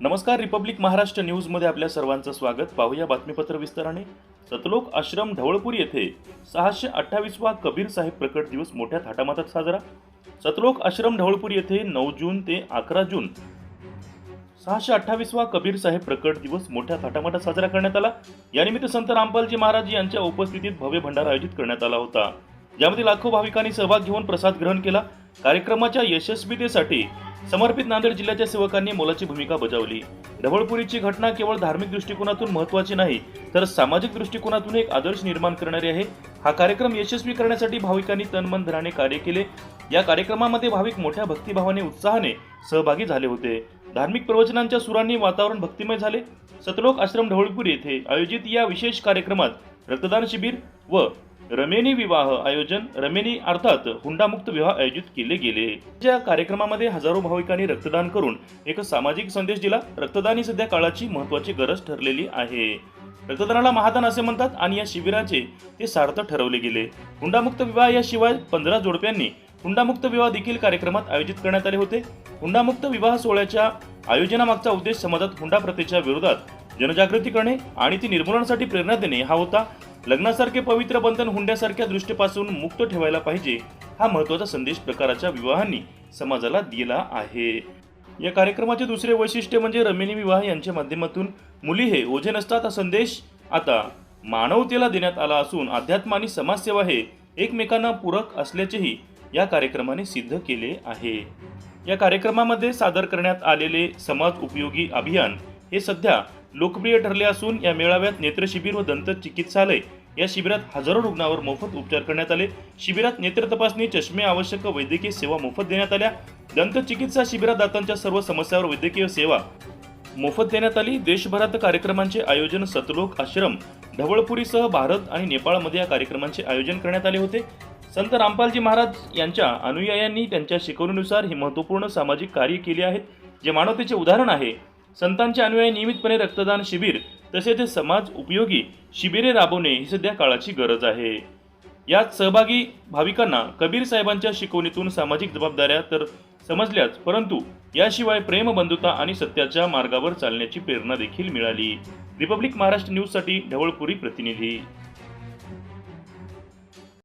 नमस्कार रिपब्लिक महाराष्ट्र न्यूजमध्ये आपल्या सर्वांचं स्वागत. पाहूया बातमीपत्र विस्ताराने. सतलोक आश्रम ढवळपूर येथे सहाशे अठ्ठावीसवा कबीर साहेब प्रकट दिवस मोठ्या थाटामातात साजरा. सतलोक आश्रम ढवळपूर येथे नऊ जून ते अकरा जून सहाशे अठ्ठावीसवा कबीर साहेब प्रकट दिवस मोठ्या थाटामाटात साजरा करण्यात आला. यानिमित्त संत रामपालजी महाराज यांच्या उपस्थितीत भव्य भंडारा आयोजित करण्यात आला होता. ज्यामध्ये लाखो भाविकांनी सहभाग घेऊन प्रसाद ग्रहण केला. कार्यक्रमाच्या यशस्वीतेसाठी समर्पित नांदेड जिल्ह्याच्या सेवकांनी मोलाची भूमिका बजावली. ढवळपुरीची घटना केवळ धार्मिक दृष्टिकोनातून महत्वाची नाही तर सामाजिक दृष्टिकोनातून एक आदर्श निर्माण करणारी आहे. हा कार्यक्रम यशस्वी करण्यासाठी भाविकांनी तनमन धनाने कार्य केले. या कार्यक्रमामध्ये भाविक मोठ्या भक्तिभावाने उत्साहाने सहभागी झाले होते. धार्मिक प्रवचनांच्या सुरांनी वातावरण भक्तिमय झाले. सतलोक आश्रम ढवळपुरी येथे आयोजित या विशेष कार्यक्रमात रक्तदान शिबिर व रमेनी विवाह आयोजन रमेनी अर्थात हुंडामुक्त विवाह आयोजित केले गेले. या कार्यक्रमामध्ये हजारो भाविकांनी रक्तदान करून एक सामाजिक संदेश दिला. रक्तदान ही सध्या काळाची महत्वाची गरज ठरलेली आहे. रक्तदानाला महादान असे म्हणतात आणि या शिबिराचे ते सार्थ ठरवले गेले. हुंडामुक्त विवाह याशिवाय पंधरा जोडप्यांनी हुंडामुक्त विवाह देखील कार्यक्रमात आयोजित करण्यात आले होते. हुंडामुक्त विवाह सोहळ्याच्या आयोजनामागचा उद्देश समाजात हुंडा प्रथेच्या विरोधात जनजागृती करणे आणि ती निर्मूलनासाठी प्रेरणा देणे हा होता लग्नासारखे पवित्र बंधन हुंड्यासारख्या दृष्टीपासून मुक्त ठेवायला पाहिजे हा महत्त्वाचा संदेश प्रकाराच्या विवाहांनी समाजाला दिला आहे. या कार्यक्रमाचे दुसरे वैशिष्ट्य म्हणजे रमेनी विवाह यांच्या माध्यमातून मुली हे ओझे नसतात हा संदेश आता मानवतेला देण्यात आला असून अध्यात्म आणि समाजसेवा हे एकमेकांना पूरक असल्याचेही या कार्यक्रमाने सिद्ध केले आहे. या कार्यक्रमामध्ये सादर करण्यात आलेले समाज उपयोगी अभियान हे सध्या लोकप्रिय ठरले असून या मेळाव्यात नेत्रशिबिर व दंत चिकित्सालय या शिबिरात हजारो रुग्णांवर मोफत उपचार करण्यात आले. शिबिरात नेत्र तपासणी चष्मे आवश्यक वैद्यकीय सेवा मोफत देण्यात आल्या. दंत चिकित्सा शिबिरात दातांच्या सर्व समस्यावर वैद्यकीय सेवा मोफत देण्यात आली. देशभरात कार्यक्रमांचे आयोजन सतलोक आश्रम ढवळपुरीसह भारत आणि नेपाळमध्ये या कार्यक्रमांचे आयोजन करण्यात आले होते. संत रामपालजी महाराज यांच्या अनुयायांनी त्यांच्या शिकवणीनुसार ही महत्त्वपूर्ण सामाजिक कार्य केली आहेत. जे मानवतेचे उदाहरण आहे. संतांचे अनुयायी नियमितपणे रक्तदान शिबिर तसे ते समाज उपयोगी शिबिरे राबवणे ही सध्या काळाची गरज आहे. यात सहभागी भाविकांना कबीर साहेबांच्या शिकवणीतून सामाजिक जबाबदाऱ्या तर समजल्याच परंतु याशिवाय प्रेम बंधुता आणि सत्याच्या मार्गावर चालण्याची प्रेरणा देखील मिळाली. रिपब्लिक महाराष्ट्र न्यूजसाठी ढवळपुरी प्रतिनिधी